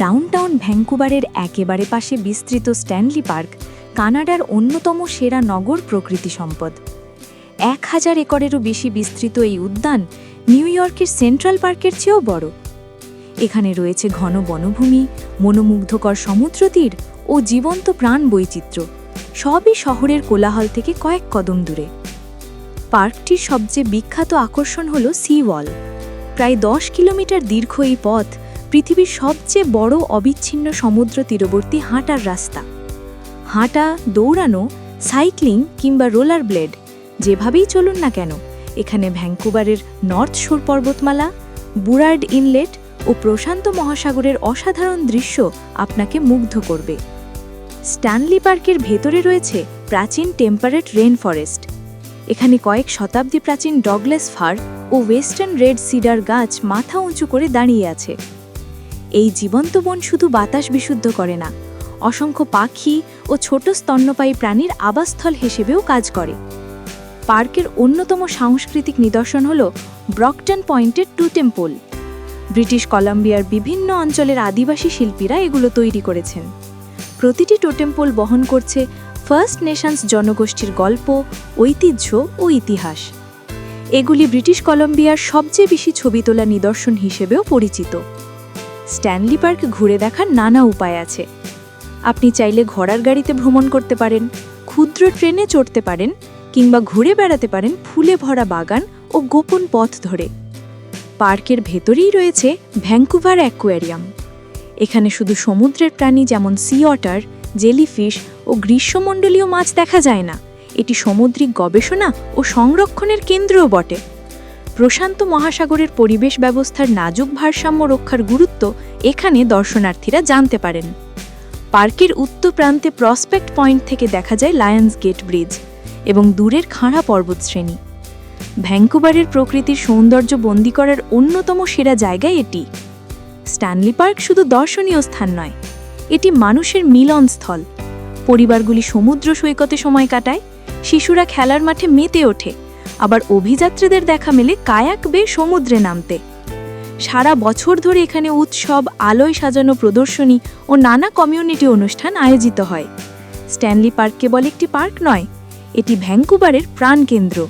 Downtown ভ্যাঙ্কুভারের একেবারে পাশে বিস্তৃত স্ট্যানলি পার্ক, কানাডার অন্যতম সেরা নগর প্রকৃতি সম্পদ। এক হাজার একরেরও বেশি বিস্তৃত এই উদ্যান নিউ ইয়র্কের সেন্ট্রাল পার্কের চেয়েও বড়। এখানে রয়েছে ঘন বনভূমি, মনোমুগ্ধকর সমুদ্র তীর ও জীবন্ত প্রাণ বৈচিত্র্য সবই শহরের কোলাহল থেকে কয়েক কদম দূরে। পার্কটির সবচেয়ে বিখ্যাত আকর্ষণ হল সি ওয়াল প্রায় দশ কিলোমিটার দীর্ঘ এই পথ পৃথিবীর সবচেয়ে বড় অবিচ্ছিন্ন সমুদ্র তীরবর্তী হাঁটার রাস্তা। হাঁটা, দৌড়ানো, সাইক্লিং কিংবা রোলার ব্লেড, যেভাবেই চলুন না কেন, এখানে ভ্যাঙ্কুভারের নর্থ শোর পর্বতমালা, বুরার্ড ইনলেট ও প্রশান্ত মহাসাগরের অসাধারণ দৃশ্য আপনাকে মুগ্ধ করবে। স্ট্যানলি পার্কের ভেতরে রয়েছে প্রাচীন টেম্পারেট রেন ফরেস্ট। এখানে কয়েক শতাব্দী প্রাচীন ডগলেস ফার ও ওয়েস্টার্ন রেড সিডার গাছ মাথা উঁচু করে দাঁড়িয়ে আছে। এই জীবন্ত বন শুধু বাতাস বিশুদ্ধ করে না, অসংখ্য পাখি ও ছোট স্তন্যপায়ী প্রাণীর আবাসস্থল হিসেবেও কাজ করে। পার্কের অন্যতম সাংস্কৃতিক নিদর্শন হল ব্রকটন পয়েন্টের টু টেম্পল। ব্রিটিশ কলাম্বিয়ার বিভিন্ন অঞ্চলের আদিবাসী শিল্পীরা এগুলো তৈরি করেছেন। প্রতিটি টোটেম্পল বহন করছে ফার্স্ট নেশনস জনগোষ্ঠীর গল্প, ঐতিহ্য ও ইতিহাস। এগুলি ব্রিটিশ কলম্বিয়ার সবচেয়ে বেশি ছবি তোলা নিদর্শন হিসেবেও পরিচিত। স্ট্যানলি পার্ক ঘুরে দেখার নানা উপায় আছে। আপনি চাইলে ঘোড়ার গাড়িতে ভ্রমণ করতে পারেন, ক্ষুদ্র ট্রেনে চড়তে পারেন, কিংবা ঘুরে বেড়াতে পারেন ফুলে ভরা বাগান ও গোপন পথ ধরে। পার্কের ভেতরেই রয়েছে ভ্যাঙ্কুভার অ্যাকোয়ারিয়াম। এখানে শুধু সমুদ্রের প্রাণী যেমন সি অটার জেলিফিশ ও গ্রীষ্মমণ্ডলীয় মাছ দেখা যায় না। এটি সামুদ্রিক গবেষণা ও সংরক্ষণের কেন্দ্রও বটে। প্রশান্ত মহাসাগরের পরিবেশ ব্যবস্থার নাজুক ভারসাম্য রক্ষার গুরুত্ব এখানে দর্শনার্থীরা জানতে পারেন। পার্কের উত্তর প্রান্তে প্রসপেক্ট পয়েন্ট থেকে দেখা যায় লায়ন্স গেট ব্রিজ এবং দূরের খাঁড়া পর্বতশ্রেণী। ভ্যাঙ্কুভারের প্রকৃতির সৌন্দর্য বন্দি করার অন্যতম সেরা জায়গা এটি। স্ট্যানলি পার্ক শুধু দর্শনীয় স্থান নয়, এটি মানুষের মিলনস্থল। পরিবারগুলি সমুদ্র সৈকতে সময় কাটায়, শিশুরা খেলার মাঠে মেতে ওঠে আবার অভিযাত্রীদের দেখা মেলে কায়াক বেয়ে সমুদ্রে নামতে। সারা বছর ধরে এখানে উৎসব, আলোয় সাজানো প্রদর্শনী ও নানা কমিউনিটি অনুষ্ঠান আয়োজিত হয়। স্ট্যানলি পার্ক কেবল একটি পার্ক নয়, এটি ভ্যাঙ্কুভারের প্রাণকেন্দ্র।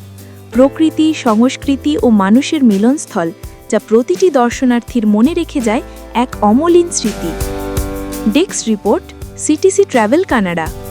প্রকৃতি, সংস্কৃতি ও মানুষের মিলনস্থল, যা প্রতিটি দর্শনার্থীর মনে রেখে যায় এক অমলিন স্মৃতি। ডেক্স রিপোর্ট, সিটিসি ট্রাভেল কানাডা।